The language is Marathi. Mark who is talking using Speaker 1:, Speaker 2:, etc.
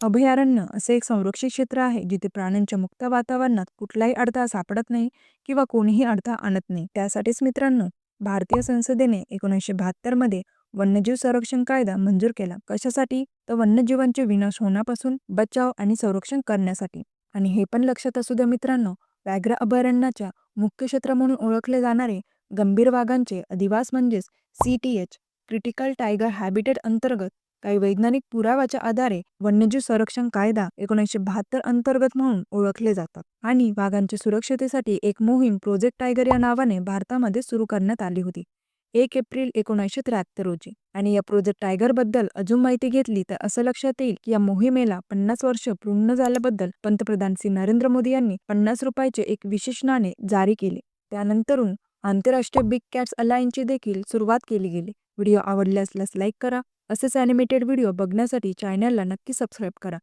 Speaker 1: अभयारण्य असे एक संरक्षित क्षेत्र आहे जिथे प्राण्यांच्या मुक्त वातावरणात कुठलाही अडथळा सापडत नाही किंवा कोणीही अडथळा आणत नाही. त्यासाठीच मित्रांनो भारतीय संसदेने एकोणीसशे बहात्तरमध्ये वन्यजीव संरक्षण कायदा मंजूर केला. कशासाठी? तर वन्यजीवांचे विनाश होण्यापासून बचाव आणि संरक्षण करण्यासाठी. आणि हे पण लक्षात असू द्या मित्रांनो व्याघ्र अभयारण्याच्या मुख्य क्षेत्र म्हणून ओळखले जाणारे गंभीर वाघांचे अधिवास म्हणजेच C T H critical tiger habitat अंतर्गत काही वैज्ञानिक पुराव्याच्या आधारे वन्यजीव संरक्षण कायदा एकोणीसशे बहात्तर अंतर्गत म्हणून ओळखले जातात आणि वाघांच्या सुरक्षतेसाठी एक मोहीम प्रोजेक्ट टायगर या नावाने भारतामध्ये सुरू करण्यात आली होती. एक एप्रिल एकोणीसशे त्र्याहत्तर रोजी आणि या प्रोजेक्ट टायगरबद्दल अजून माहिती घेतली तर असं लक्षात येईल की या मोहिमेला पन्नास वर्ष पूर्ण झाल्याबद्दल पंतप्रधान श्री नरेंद्र मोदी यांनी पन्नास रुपयाचे एक विशेष नाणे जारी केले. त्यानंतरून आंतरराष्ट्रीय बिग कॅट्स अलायन्सची देखील सुरुवात केली गेली. व्हिडिओ आवडल्यास लाईक करा. असेच ॲनिमेटेड व्हिडिओ बघण्यासाठी चॅनलला नक्की सबस्क्राईब करा.